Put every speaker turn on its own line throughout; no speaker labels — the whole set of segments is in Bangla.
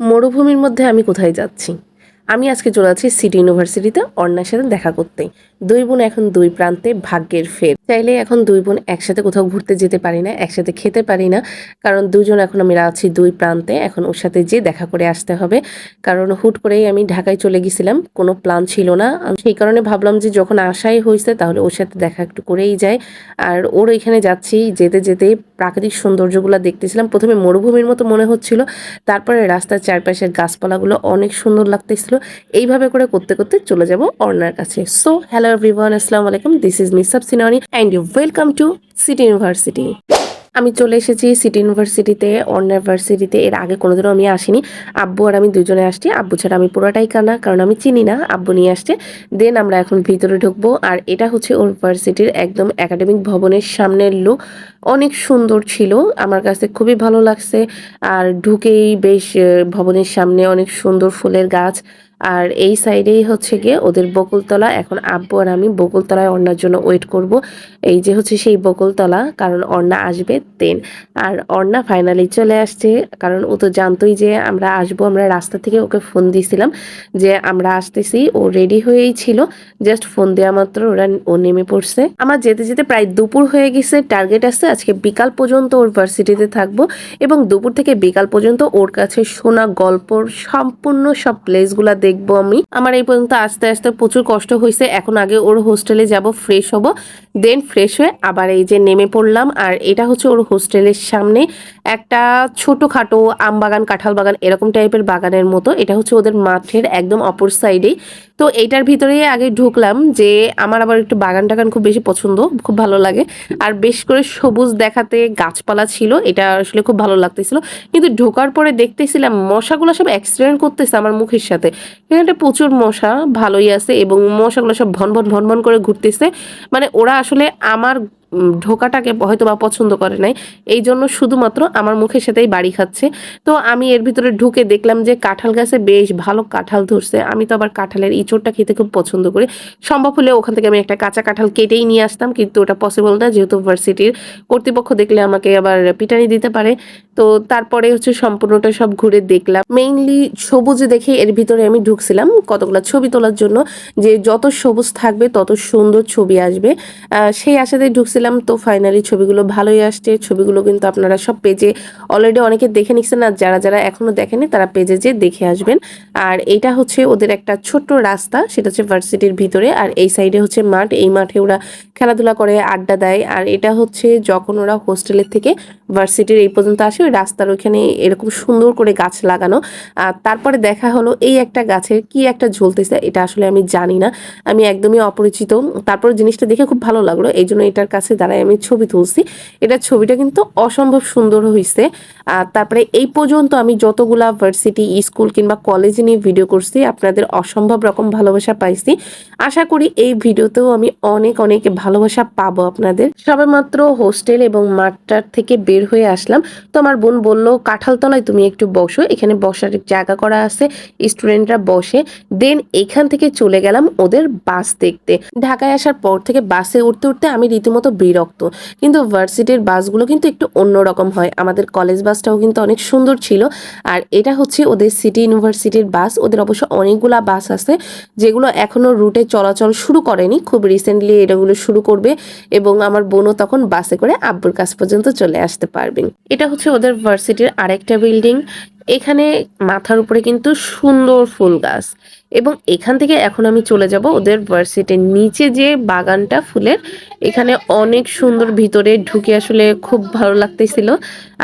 মরুভূমির মধ্যে আমি কোথায় যাচ্ছি? আমি আজকে চলে আছি সিটি ইউনিভার্সিটিতে অর্ণার সাথে দেখা করতে। দুই বোন এখন দুই প্রান্তে ভাগ্যের ফের। চাইলে এখন দুই বোন একসাথে কোথাও ঘুরতে যেতে পারি না, একসাথে খেতে পারি না, কারণ দুজন এখন আমি আছি দুই প্রান্তে। এখন ওর সাথে যে দেখা করে আসতে হবে। কারণ হুট করেই আমি ঢাকায় চলে গেছিলাম, কোনো প্ল্যান ছিল না। সেই কারণে ভাবলাম যে যখন আশাই হয়েছে তাহলে ওর সাথে দেখা একটু করেই যায় আর ওর এখানে যাচ্ছি, যেতে যেতে প্রাকৃতিক সৌন্দর্যগুলো দেখতেছিলাম। প্রথমে মরুভূমির মতো মনে হচ্ছিল, তারপরে রাস্তার চারপাশের গাছপালাগুলো অনেক সুন্দর লাগতেছিল। এইভাবে করে করতে করতে চলে যাব অর্ণার কাছে। সো হ্যালো এভরিওয়ান আসসালামু আলাইকুম this is miss সাবসিনানি and you welcome to city university আমি চলে এসেছি সিটি ইউনিভার্সিটিতে অন্য ইউনিভার্সিটিতে এর আগে কোনোদিনও আমি আসিনি। আব্বু আর আমি দুজনে আসছি, আব্বু ছাড়া আমি পুরোটাই কানা, কারণ আমি চিনি না, আব্বু নিয়ে আসছে। দেন আমরা এখন ভিতরে ঢুকবো, আর এটা হচ্ছে ওর ভার্সিটির একদম একাডেমিক ভবনের সামনের লুক অনেক সুন্দর ছিল, আমার কাছে খুবই ভালো লাগছে, আর ঢুকেই বেশ ভবনের সামনে অনেক সুন্দর ফুলের গাছ। আর এই সাইডেই হচ্ছে গিয়ে ওদের বকুলতলা। এখন আব্বু আর আমি বকুলতলায় অর্ণার জন্য ওয়েট করব। এই যে হচ্ছে সেই বকুলতলা, কারণ অর্ণা আসবে দেন আর অর্ণা ফাইনালি চলে আসছে, কারণ ও তো জানতোই যে আমরা আসব। আমরা রাস্তা থেকে ওকে ফোন দিয়েছিলাম যে আমরা আসতেছি। ও রেডি হয়েই ছিল জাস্ট ফোন দেওয়া মাত্র, ওরা ও নেমে পড়ছে। আমার যেতে যেতে প্রায় দুপুর হয়ে গেছে টার্গেট আছে। আজকে বিকাল পর্যন্ত ওর ভার্সিটিতে থাকব এবং দুপুর থেকে বিকাল পর্যন্ত ওর কাছে শোনা গল্পর সম্পূর্ণ সব প্লেসগুলো দেখব আমি। আমার এই পর্যন্ত আস্তে আস্তে প্রচুর কষ্ট হয়েছে। এখন আগে ওর হোস্টেলে যাব ফ্রেশ হব দেন ফ্রেশ হয়ে আবার এই যে নেমে পড়লাম। আর এটা হচ্ছে ওর হোস্টেলের সামনে একটা ছোটোখাটো আম বাগান, কাঁঠাল বাগান এরকম টাইপের বাগানের মতো। এটা হচ্ছে ওদের মাঠের একদম অপর সাইডেই তো এইটার ভিতরেই আগে ঢুকলাম যে আমার আবার একটু বাগান টাগান খুব বেশি পছন্দ, খুব ভালো লাগে। আর বেশ করে সবুজ দেখাতে গাছপালা ছিল, এটা আসলে খুব ভালো লাগতেছিল। কিন্তু ঢোকার পরে দেখতেছিলাম মশাগুলো সব অ্যাক্সিডেন্ট করতেছে আমার মুখের সাথে। এখানে প্রচুর মশা ভালোই আছে এবং মশাগুলো সব ভন ভন ভন ভন করে ঘুরতেছে। মানে ওরা আসলে আমার ঢোকাটাকে হয়তো বা পছন্দ করে নাই। এই জন্য শুধুমাত্র আমার মুখের সাথেই বাড়ি খাচ্ছে। তো আমি এর ভিতরে ঢুকে দেখলাম যে কাঁঠাল গাছে বেশ ভালো কাঁঠাল ধরছে। আমি তো আবার কাঁঠালের ইঁচড়টা খেতে খুব পছন্দ করি। সম্ভব হলে ওখান থেকে আমি একটা কাঁচা কাঁঠাল কেটেই নিয়ে আসতাম, কিন্তু ওটা পসিবল না, যেহেতু ভার্সিটির কর্তৃপক্ষ দেখলে আমাকে আবার পিটানি দিতে পারে। তো তারপরে হচ্ছে সম্পূর্ণটা সব ঘুরে দেখলাম। মেইনলি সবুজ দেখে এর ভিতরে আমি ঢুকছিলাম কতগুলো ছবি তোলার জন্য, যে যত সবুজ থাকবে তত সুন্দর ছবি আসবে। সেই আশাতে ঢুকছিলাম তো ফাইনালি ছবিগুলো ভালোই আসছে। ছবিগুলো কিন্তু আপনারা সব পেজে অলরেডি অনেকে দেখে নিচ্ছেন আর যারা যারা এখনও দেখেনি তারা পেজে যে দেখে আসবেন। আর এটা হচ্ছে ওদের একটা ছোট্ট রাস্তা, সেটা হচ্ছে ভার্সিটির ভিতরে। আর এই সাইডে হচ্ছে মাঠ, এই মাঠে ওরা খেলাধুলা করে, আড্ডা দেয়। আর এটা হচ্ছে যখন ওরা হোস্টেলের থেকে ভার্সিটির এই পর্যন্ত আসে ওই রাস্তার ওইখানে এরকম সুন্দর করে গাছ লাগানো। আর তারপরে দেখা হলো এই একটা গাছের কি একটা ঝুলতেছে, এটা আসলে আমি জানি না। আমি একদমই অপরিচিত। তারপর জিনিসটা দেখে খুব ভালো লাগল। এই জন্য এটার কাছে দাঁড়ায় আমি ছবি তুলছি। এটার ছবিটা কিন্তু অসম্ভব সুন্দর হয়েছে আর তারপরে এই পর্যন্ত আমি যতগুলা ভার্সিটি স্কুল কিংবা কলেজে নিয়ে ভিডিও করছি, আপনাদের অসম্ভব রকম ভালোবাসা পাইছি। আশা করি এই ভিডিওতেও আমি অনেক অনেক ভালোবাসা পাবো আপনাদের। সবেমাত্র হোস্টেল এবং মাঠটার থেকে বের হয়ে আসলাম। তো আমার বোন বলল, কাঁঠালতলায় তুমি একটু বসো, এখানে বসার জায়গা করা আছে স্টুডেন্টরা বসে। দেন এখান থেকে চলে গেলাম ওদের বাস দেখতে। ঢাকায় আসার পর থেকে বাসে উঠতে উঠতে আমি রীতিমতো বিরক্ত। কিন্তু ভার্সিটির বাসগুলো কিন্তু একটু অন্যরকম হয়। আমাদের কলেজ বাসটাও কিন্তু অনেক সুন্দর ছিল। আর এটা হচ্ছে ওদের সিটি ইউনিভার্সিটির বাস ওদের অবশ্য অনেকগুলা বাস আছে, যেগুলো এখনও রুটে চলাচল শুরু করেনি। খুব রিসেন্টলি এটাগুলো শুরু করবে এবং আমার বোনও তখন বাসে করে আব্বুর কাছ পর্যন্ত চলে আসতে পারবেন এটা হচ্ছে ওদের ভার্সিটির আরেকটা বিল্ডিং। এখানে মাথার উপরে কিন্তু সুন্দর ফুল গাছ। এবং এখান থেকে এখন আমি চলে যাব ওদের ভার্সিটির নিচে যে বাগানটা ফুলের। এখানে অনেক সুন্দর ভিতরে ঢুকে আসলে খুব ভালো লাগতেছিল।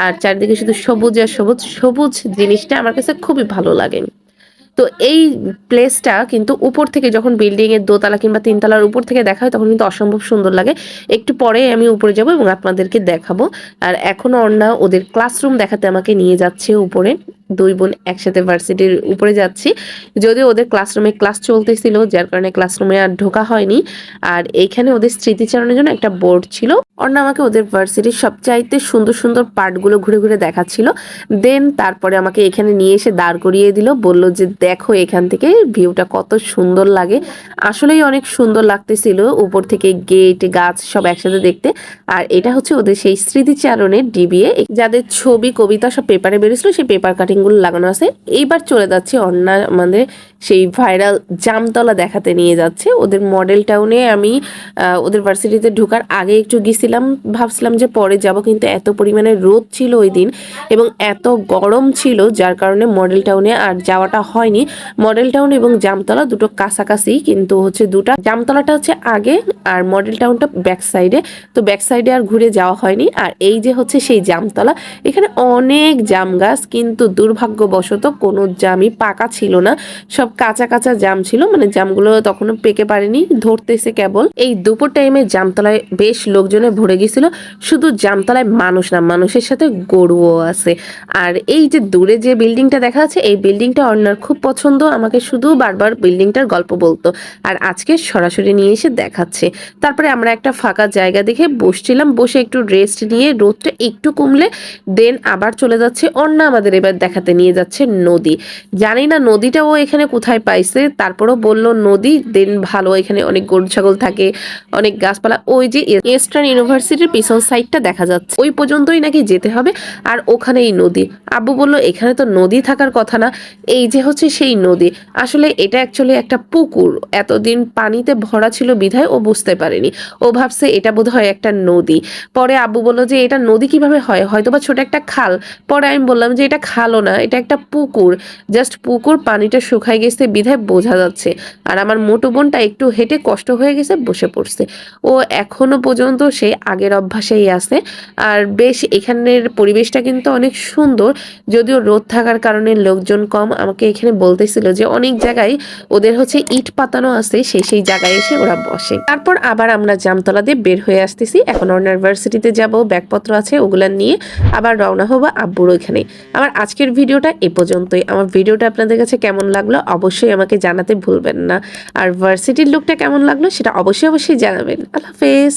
আর চারিদিকে শুধু সবুজ আর সবুজ। সবুজ জিনিসটা আমার কাছে খুবই ভালো লাগে। তো এই প্লেসটা কিন্তু উপর থেকে যখন বিল্ডিং এর দোতলা কিংবা তিনতলার উপর থেকে দেখা হয়, তখন কিন্তু অসম্ভব সুন্দর লাগে। একটু পরে আমি উপরে যাব এবং আপনাদেরকে দেখাবো। আর এখনও অন্যা ওদের ক্লাসরুম দেখাতে আমাকে নিয়ে যাচ্ছে উপরে। দুই বোন একসাথে ভার্সিটির উপরে যাচ্ছি। যদিও ওদের ক্লাসরুমে ক্লাস চলতেছিল, যার কারণে ক্লাসরুমে আর ঢোকা হয়নি। আর এইখানে ওদের স্মৃতিচারণের জন্য একটা বোর্ড ছিল। অর্ণা আমাকে ওদের ভার্সিটির সবচাইতে সুন্দর সুন্দর পার্টগুলো ঘুরে ঘুরে দেখাচ্ছিল। দেন তারপরে আমাকে এখানে নিয়ে এসে দাঁড় করিয়ে দিল। বলল যে, দেখো এখান থেকে ভিউটা কত সুন্দর লাগে। আসলেই অনেক সুন্দর লাগতেছিল উপর থেকে গেট গাছ সব একসাথে দেখতে। আর এটা হচ্ছে ওদের সেই স্মৃতিচারণের ডিবিএ যাদের ছবি, কবিতা সব পেপারে বেরিয়েছিল, সেই পেপার কাটিংগুলো লাগানো আছে। এইবার চলে যাচ্ছে অন্যা আমাদের সেই ভাইরাল জামতলা দেখাতে নিয়ে যাচ্ছে। ওদের মডেল টাউনে আমি ওদের ভার্সিটিতে ঢোকার আগে একটু গেছিলাম, ভাবছিলাম যে পরে যাব কিন্তু এত পরিমাণে রোদ ছিল ওই দিন এবং এত গরম ছিল যার কারণে মডেল টাউনে আর যাওয়াটা হয়নি। মডেল টাউন এবং জামতলা দুটো কাছাকাছি কিন্তু হচ্ছে দুটা। জামতলাটা হচ্ছে আগে আর মডেল টাউনটা ব্যাক সাইডে তো ব্যাক সাইডে আর ঘুরে যাওয়া হয়নি। আর এই যে হচ্ছে সেই জামতলা, এখানে অনেক জাম গাছ কিন্তু দুর্ভাগ্যবশত কোনো জামই পাকা ছিল না। সব কাঁচা কাঁচা জাম ছিল মানে জামগুলো তখনও পেকে পারেনি, ধরতেছে কেবল। এই দুপুর টাইমে জামতলায় বেশ লোকজনে ভরে গেছিল, শুধু জামতলায় মানুষ না, মানুষের সাথে গরুও আছে। আর এই যে দূরে যে বিল্ডিংটা দেখা যাচ্ছে, এই বিল্ডিংটা অর্ণার খুব পছন্দ, আমাকে শুধু বারবার বিল্ডিংটার গল্প বলতো। আর আজকে সরাসরি নিয়ে এসে দেখাচ্ছে। তারপরে আমরা একটা ফাঁকা জায়গা দেখে বসছিলাম, বসে একটু রেস্ট নিয়ে, রোদটা একটু কমলে দেন আবার চলে যাচ্ছে অন্যা আমাদের এবার দেখাতে নিয়ে যাচ্ছে নদী। জানি না নদীটা ও এখানে কোথায় পাইছে, তারপরও বলল নদী দেন ভালো, এখানে অনেক গরু ছাগল থাকে, অনেক গাছপালা। ওই যে ইস্টার্ন ইউনিভার্সিটির পিছন সাইডটা দেখা যাচ্ছে। ওই পর্যন্তই নাকি যেতে হবে, আর ওখানেই নদী। আব্বু বলল, এখানে তো নদী থাকার কথা না, এই যে হচ্ছে সেই নদী। আসলে এটা অ্যাকচুয়ালি একটা পুকুর। এতদিন পানিতে ভরা ছিল বিধায় ও বুঝতে পারেনি। ও ভাবছে এটা বোধহয় একটা নদী। পরে আব্বু বলল যে, এটা নদী কীভাবে হয়? হয়তো বা ছোট একটা খাল। পরে আমি বললাম যে, এটা খালও না, এটা একটা পুকুর। জাস্ট পুকুর পানিটা শুকায় গেছে বিধায় বোঝা যাচ্ছে। আর আমার মোটু বোনটা একটু হেঁটে কষ্ট হয়ে গেছে, বসে পড়ছে। ও এখনও পর্যন্ত সেই আগের অভ্যাসেই আছে। আর বেশ, এখানের পরিবেশটা কিন্তু অনেক সুন্দর। যদিও রোদ থাকার কারণে লোকজন কম। আমাকে এখানে বলতেছিল যে অনেক জায়গায় ওদের হচ্ছে ইট পাতানো আছে, সেই সেই জায়গায় এসে ওরা বসে। তারপর আবার আমরা জামতলা দিয়ে বের হয়ে আসতেছি। এখন অনার ভার্সিটিতে যাব, ব্যাগপত্র আছে ওগুলা নিয়ে আবার রওনা হব আব্বুর ওইখানে। আমার আজকের ভিডিওটা এ পর্যন্তই। আমার ভিডিওটা আপনাদের কাছে কেমন লাগল অবশ্যই আমাকে জানাতে ভুলবেন না। আর ভার্সিটির লুকটা কেমন লাগল সেটা অবশ্যই অবশ্যই জানাবেন। আল্লাহ হাফেজ।